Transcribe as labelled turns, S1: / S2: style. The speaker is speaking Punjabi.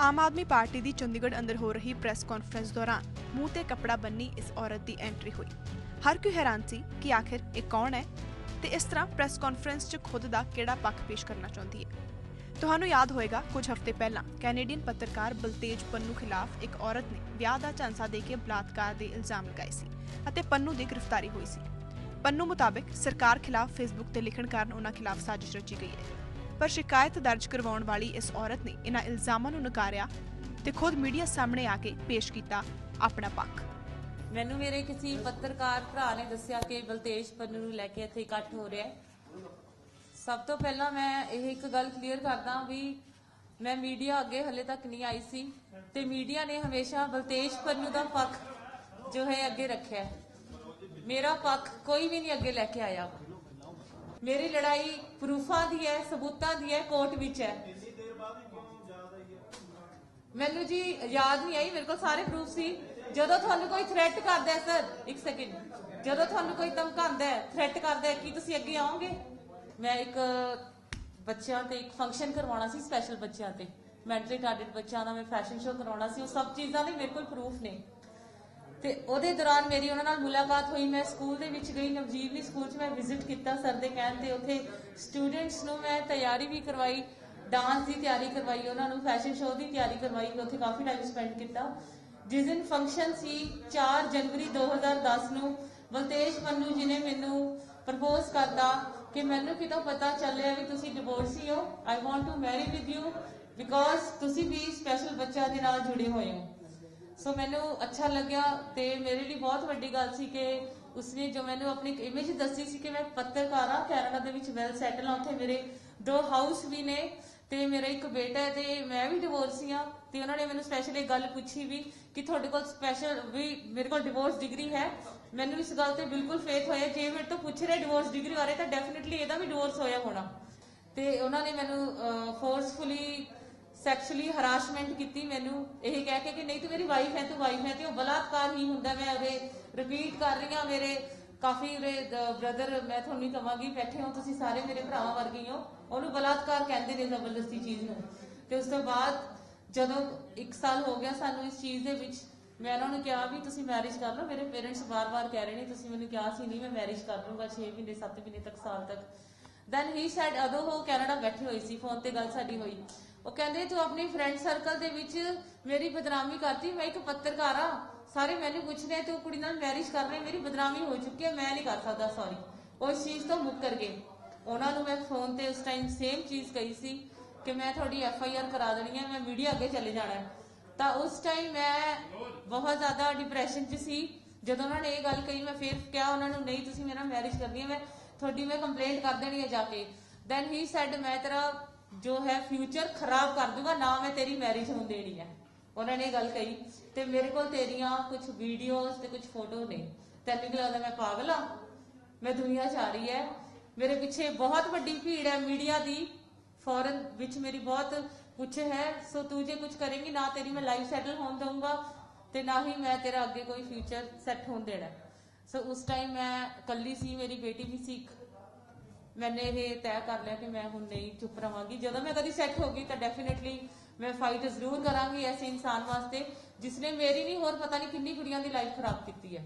S1: ਆਮ ਆਦਮੀ ਪਾਰਟੀ ਦੀ ਚੰਡੀਗੜ੍ਹ ਅੰਦਰ ਹੋ ਰਹੀ ਪ੍ਰੈਸ ਕਾਨਫਰੰਸ ਦੌਰਾਨ ਮੂੰਹ ਤੇ ਕੱਪੜਾ ਬੰਨੀ ਇਸ ਔਰਤ ਦੀ ਐਂਟਰੀ ਹੋਈ। ਹਰ ਕੋਈ ਹੈਰਾਨ ਸੀ ਕਿ ਆਖਿਰ ਇਹ ਕੌਣ ਹੈ ਤੇ ਇਸ ਤਰ੍ਹਾਂ ਪ੍ਰੈਸ ਕਾਨਫਰੰਸ 'ਚ ਖੁਦ ਦਾ ਕਿਹੜਾ ਪੱਖ ਪੇਸ਼ ਕਰਨਾ ਚਾਹੁੰਦੀ ਹੈ। ਤੁਹਾਨੂੰ ਯਾਦ ਹੋਏਗਾ, ਕੁਝ ਹਫ਼ਤੇ ਪਹਿਲਾਂ ਕੈਨੇਡੀਅਨ ਪੱਤਰਕਾਰ ਬਲਤੇਜ ਪੰਨੂ ਖਿਲਾਫ ਇੱਕ ਔਰਤ ਨੇ ਵਿਆਹ ਦਾ ਝਾਂਸਾ ਦੇ ਕੇ ਬਲਾਤਕਾਰ ਦੇ ਇਲਜ਼ਾਮ ਲਗਾਏ ਸੀ ਅਤੇ ਪੰਨੂ ਦੀ ਗ੍ਰਿਫਤਾਰੀ ਹੋਈ ਸੀ। ਪੰਨੂ ਮੁਤਾਬਕ ਸਰਕਾਰ ਖਿਲਾਫ ਫੇਸਬੁੱਕ ਤੇ ਲਿਖਣ ਕਾਰਨ ਉਹਨਾਂ ਖਿਲਾਫ ਸਾਜ਼ਿਸ਼ ਰਚੀ ਗਈ ਹੈ। ਪਰ ਸ਼ਿਕਾਇਤ ਦਰਜ ਕਰਵਾਉਣ ਵਾਲੀ ਇਸ ਔਰਤ ਨੇ ਇਹਨਾਂ ਇਲਜ਼ਾਮਾਂ ਨੂੰ ਨਕਾਰਿਆ ਤੇ ਖੁਦ ਮੀਡੀਆ ਸਾਹਮਣੇ ਆ ਕੇ ਪੇਸ਼ ਕੀਤਾ ਆਪਣਾ ਪੱਖ।
S2: ਮੈਨੂੰ ਮੇਰੇ ਕਿਸੇ ਪੱਤਰਕਾਰ ਭਰਾ ਨੇ ਦੱਸਿਆ ਕਿ ਬਲਤੇਜ ਪੰਨੂ ਨੂੰ ਲੈ ਕੇ ਇੱਥੇ ਇਕੱਠ ਹੋ ਰਿਹਾ ਹੈ। ਸਭ ਤੋਂ ਪਹਿਲਾਂ ਮੈਂ ਇਹ ਇੱਕ ਗੱਲ ਕਲੀਅਰ ਕਰਦਾ ਵੀ ਮੈਂ ਮੀਡੀਆ ਅੱਗੇ ਹਲੇ ਤੱਕ ਨਹੀਂ ਆਈ ਸੀ ਤੇ ਮੀਡੀਆ ਨੇ ਹਮੇਸ਼ਾ ਬਲਤੇਜ ਪੰਨੂ ਦਾ ਪੱਖ ਜੋ ਹੈ ਅੱਗੇ ਰੱਖਿਆ ਮੇਰਾ ਪੱਖ ਕੋਈ ਵੀ ਨਹੀਂ ਅੱਗੇ ਲੈ ਕੇ ਆਇਆ। ਮੇਰੀ ਲੜਾਈ ਪ੍ਰੂਫਾਂ ਦੀ ਹੈ ਸਬੂਤਾਂ ਦੀ ਹੈ ਕੋਰਟ ਵਿੱਚ ਹੈ। ਮੈਨੂੰ ਜੀ ਯਾਦ ਨਹੀਂ ਆਈ ਮੇਰੇ ਕੋਲ ਸਾਰੇ ਪ੍ਰੂਫ ਸੀ। ਜਦੋਂ ਤੁਹਾਨੂੰ ਕੋਈ ਥ੍ਰੈਟ ਕਰਦਾ ਹੈ ਸਰ ਇੱਕ ਸੈਕਿੰਡ ਜਦੋਂ ਤੁਹਾਨੂੰ ਕੋਈ ਧਮਕਾਉਂਦਾ ਹੈ ਥ੍ਰੈਟ ਕਰਦਾ ਹੈ ਕਿ ਤੁਸੀਂ ਅੱਗੇ ਆਓਗੇ? ਮੈਂ ਇੱਕ ਬੱਚਿਆਂ ਤੇ ਇੱਕ ਫੰਕਸ਼ਨ ਕਰਵਾਉਣਾ ਸੀ ਸਪੈਸ਼ਲ ਬੱਚਿਆਂ ਤੇ। ਮੈਂਟਲੀ ਟਾਰਗੇਟ ਬੱਚਿਆਂ ਦਾ ਮੈਂ ਫੈਸ਼ਨ ਸ਼ੋਅ ਕਰਾਉਣਾ ਸੀ ਉਹ ਸਭ ਚੀਜ਼ਾਂ ਦੇ ਮੇਰੇ ਕੋਲ ਪ੍ਰੂਫ ਨੇ। ਤੇ ਉਹਦੇ ਦੌਰਾਨ ਮੇਰੀ ਉਹਨਾਂ ਨਾਲ ਮੁਲਾਕਾਤ ਹੋਈ। ਮੈਂ ਸਕੂਲ ਦੇ ਵਿੱਚ ਗਈ, ਨਵਜੀਵਨੀ ਸਕੂਲ 'ਚ ਮੈਂ ਵਿਜ਼ਿਟ ਕੀਤਾ ਸਰ ਦੇ ਕਹਿਣ ਤੇ। ਉੱਥੇ ਸਟੂਡੈਂਟਸ ਨੂੰ ਮੈਂ ਤਿਆਰੀ ਵੀ ਕਰਵਾਈ ਡਾਂਸ ਦੀ ਤਿਆਰੀ ਕਰਵਾਈ ਉਹਨਾਂ ਨੂੰ ਫੈਸ਼ਨ ਸ਼ੋਅ ਦੀ ਤਿਆਰੀ ਕਰਵਾਈ। ਉੱਥੇ ਕਾਫੀ ਟਾਈਮ ਸਪੈਂਡ ਕੀਤਾ। ਜਿਸ ਦਿਨ ਫੰਕਸ਼ਨ ਸੀ 4 ਜਨਵਰੀ 2010 ਨੂੰ, ਬਲਤੇਜ ਪੰਨੂ ਜੀ ਨੇ ਮੈਨੂੰ ਪ੍ਰਪੋਜ਼ ਕਰਤਾ ਕਿ ਮੈਨੂੰ ਕਿਤੋਂ ਪਤਾ ਚੱਲਿਆ ਵੀ ਤੁਸੀਂ ਡਿਵੋਰਸੀ ਹੋ। I want to marry with you because ਤੁਸੀਂ ਵੀ ਸਪੈਸ਼ਲ ਬੱਚਿਆਂ ਦੇ ਨਾਲ ਜੁੜੇ ਹੋਏ ਹੋ। ਸੋ ਮੈਨੂੰ ਅੱਛਾ ਲੱਗਿਆ ਤੇ ਮੇਰੇ ਲਈ ਬਹੁਤ ਵੱਡੀ ਗੱਲ ਸੀ ਕਿ ਉਸਨੇ ਜੋ ਮੈਨੂੰ ਆਪਣੀ ਇਮੇਜ ਦੱਸੀ ਸੀ ਕਿ ਮੈਂ ਪੱਤਰਕਾਰ ਹਾਂ ਕੈਨੇਡਾ ਦੇ ਵਿੱਚ ਵੈਲ ਸੈਟਲ ਹਾਂ, ਉੱਥੇ ਮੇਰੇ ਦੋ ਹਾਊਸ ਵੀ ਨੇ ਤੇ ਮੇਰਾ ਇੱਕ ਬੇਟਾ ਹੈ ਤੇ ਮੈਂ ਵੀ ਡਿਵੋਰਸੀ ਹਾਂ ਤੇ ਉਹਨਾਂ ਨੇ ਮੈਨੂੰ ਸਪੈਸ਼ਲ ਇਹ ਗੱਲ ਪੁੱਛੀ ਵੀ ਕਿ ਤੁਹਾਡੇ ਕੋਲ ਸਪੈਸ਼ਲ ਵੀ ਮੇਰੇ ਕੋਲ ਡਿਵੋਰਸ ਡਿਗਰੀ ਹੈ। ਮੈਨੂੰ ਇਸ ਗੱਲ ਤੇ ਬਿਲਕੁਲ ਫੇਥ ਹੋਇਆ। ਜੇ ਮੇਰੇ ਤੋਂ ਪੁੱਛ ਰਿਹਾ ਡਿਵੋਰਸ ਡਿਗਰੀ ਬਾਰੇ ਤਾਂ ਡੈਫੀਨਿਟਲੀ ਇਹਦਾ ਵੀ ਡਿਵੋਰਸ ਹੋਇਆ ਹੋਣਾ। ਤੇ ਉਹਨਾਂ ਨੇ ਮੈਨੂੰ ਫੋਰਸਫੁਲੀ ਸੈਕਸ਼ੂਅਲੀ ਹਰਾਸਮੈਂਟ ਕੀਤੀ ਮੈਨੂੰ। ਇਹ ਕਹਿ ਕੇ ਕਿ ਨਹੀਂ, ਤੂੰ ਮੇਰੀ ਵਾਈਫ ਹੈ, ਤੂੰ ਵਾਈਫ ਹੈ ਤੇ ਉਹ ਬਲਾਤਕਾਰ ਹੀ ਹੁੰਦਾ ਮੈਂ ਉਹਦੇ ਰਿਪੀਟ ਕਰ ਰਹੀ ਹਾਂ, ਮੇਰੇ ਕਾਫੀ ਬ੍ਰਦਰ ਮੈਂ ਤੁਹਾਨੂੰ ਹੀ ਕਵਾਂਗੀ, ਬੈਠੇ ਹੋ ਤੁਸੀਂ ਸਾਰੇ ਮੇਰੇ ਭਰਾਵਾਂ ਵਰਗੇ ਹੋ ਉਹਨੂੰ ਬਲਾਤਕਾਰ ਕਹਿੰਦੇ ਨੇ ਜ਼ਬਰਦਸਤੀ ਚੀਜ਼ ਨੂੰ। ਤੇ ਉਸ ਤੋਂ ਬਾਅਦ ਜਦੋਂ 1 ਸਾਲ ਹੋ ਗਿਆ ਸਾਨੂੰ ਇਸ ਚੀਜ਼ ਦੇ ਵਿੱਚ, ਮੈਂ ਉਹਨਾਂ ਨੂੰ ਕਿਹਾ ਵੀ ਤੁਸੀਂ ਮੈਰਿਜ ਕਰ ਲਓ। ਮੇਰੇ ਪੇਰੈਂਟਸ ਬਾਰ-ਬਾਰ ਕਹਿ ਰਹੇ ਨੇ, ਤੁਸੀਂ ਮੈਨੂੰ ਕਿਹਾ ਸੀ, ਨਹੀਂ, ਮੈਂ ਮੈਰਿਜ ਕਰ ਲੂੰਗਾ 6 ਮਹੀਨੇ 7 ਮਹੀਨੇ ਤੱਕ, ਸਾਲ ਤੱਕ। ਦੈਨ ਹੀ ਸੈਡ ਅਦੋਂ ਉਹ ਕੈਨੇਡਾ ਬੈਠੀ ਹੋਈ ਸੀ ਫੋਨ ਤੇ ਗੱਲ ਸਾਡੀ ਹੋਈ ਉਹ ਕਹਿੰਦੇ ਤੂੰ ਆਪਣੀ ਫਰੈਂਡ ਸਰਕਲ ਦੇ ਵਿੱਚ ਮੇਰੀ ਬਦਨਾਮੀ ਕਰਤੀ ਮੈਂ ਇੱਕ ਪੱਤਰਕਾਰ ਆ ਸਾਰੇ ਮੈਨੂੰ ਪੁੱਛਦੇ ਆ ਤੂੰ ਕੁੜੀ ਨਾਲ ਮੈਰਿਜ ਕਰ ਰਹੀ ਮੇਰੀ ਬਦਨਾਮੀ ਹੋ ਚੁੱਕੀ ਹੈ ਮੈਂ ਨਹੀਂ ਕਰ ਸਕਦਾ ਸੌਰੀ ਉਹ ਇਸ ਚੀਜ਼ ਤੋਂ ਮੁੱਕਰ ਗਏ ਉਹਨਾਂ ਨੂੰ ਮੈਂ ਫੋਨ ਤੇ ਉਸ ਟਾਈਮ ਸੇਮ ਚੀਜ਼ ਕਹੀ ਸੀ ਕਿ ਮੈਂ ਤੁਹਾਡੀ ਐਫ ਆਈ ਆਰ ਕਰਾ ਦੇਣੀ ਹੈ ਮੈਂ ਮੀਡੀਆ ਅੱਗੇ ਚਲੇ ਜਾਣਾ ਤਾਂ ਉਸ ਟਾਈਮ ਮੈਂ ਬਹੁਤ ਜ਼ਿਆਦਾ ਡਿਪਰੈਸ਼ਨ 'ਚ ਸੀ ਜਦੋਂ ਉਹਨਾਂ ਨੇ ਇਹ ਗੱਲ ਕਹੀ ਮੈਂ ਫਿਰ ਕਿਹਾ ਉਹਨਾਂ ਨੂੰ ਨਹੀਂ ਤੁਸੀਂ ਮੇਰਾ ਮੈਰਿਜ ਕਰਨੀ ਹੈ ਮੈਂ ਤੁਹਾਡੀ ਮੈਂ ਕੰਪਲੇਂਟ ਕਰ ਦੇਣੀ ਹੈ ਜਾ ਕੇ ਦੈਨ ਹੀ ਸੈਡ ਮੈਂ ਤੇਰਾ ਜੋ ਹੈ ਫਿਊਚਰ ਖਰਾਬ ਕਰ ਦੂੰਗਾ ਨਾ ਮੈਂ ਤੇਰੀ ਮੈਰਿਜ ਹੋਣ ਦੇਣੀ ਹੈ ਉਹਨਾਂ ਨੇ ਇਹ ਗੱਲ ਕਹੀ ਤੇ ਮੇਰੇ ਕੋਲ ਤੇਰੀਆਂ ਕੁਝ ਵੀਡੀਓਜ਼ ਤੇ ਕੁਝ ਫੋਟੋ ਨੇ ਤੈਨੂੰ ਕੀ ਲੱਗਦਾ ਮੈਂ ਪਾਗਲ ਆ ਮੈਂ ਦੁਨੀਆ 'ਚ ਆ ਰਹੀ ਹੈ ਮੇਰੇ ਪਿੱਛੇ ਬਹੁਤ ਵੱਡੀ ਭੀੜ ਹੈ ਮੀਡੀਆ ਦੀ ਫੋਰਨ ਵਿੱਚ ਮੇਰੀ ਬਹੁਤ ਕੁਛ ਹੈ ਸੋ ਤੂੰ ਜੇ ਕੁਝ ਕਰੇਂਗੀ ਨਾ ਤੇਰੀ ਮੈਂ ਲਾਈਫ ਸੈਟਲ ਹੋਣ ਦਊਂਗਾ ਤੇ ਨਾ ਹੀ ਮੈਂ ਤੇਰਾ ਅੱਗੇ ਕੋਈ ਫਿਊਚਰ ਸੈੱਟ ਹੋਣ ਦੇਣਾ ਸੋ ਉਸ ਟਾਈਮ ਮੈਂ ਇਕੱਲੀ ਸੀ ਮੇਰੀ ਬੇਟੀ ਵੀ ਸੀ ਇੱਕ ਮੈਨੇ ਇਹ ਤੈਅ ਕਰ ਲਿਆ ਕਿ ਮੈਂ ਹੁਣ ਨਹੀਂ ਚੁੱਪ ਰਵਾਂਗੀ ਜਦੋਂ ਮੈਂ ਕਦੀ ਸੈੱਟ ਹੋ ਗਈ ਤਾਂ ਡੈਫੀਨਿਟਲੀ ਮੈਂ ਫਾਈਟ ਜ਼ਰੂਰ ਕਰਾਂਗੀ ਐਸੇ ਇਨਸਾਨ ਵਾਸਤੇ ਜਿਸਨੇ ਮੇਰੀ ਨਹੀਂ ਹੋਰ ਪਤਾ ਨਹੀਂ ਕਿੰਨੀ ਕੁੜੀਆਂ ਦੀ ਲਾਈਫ ਖਰਾਬ ਕੀਤੀ ਹੈ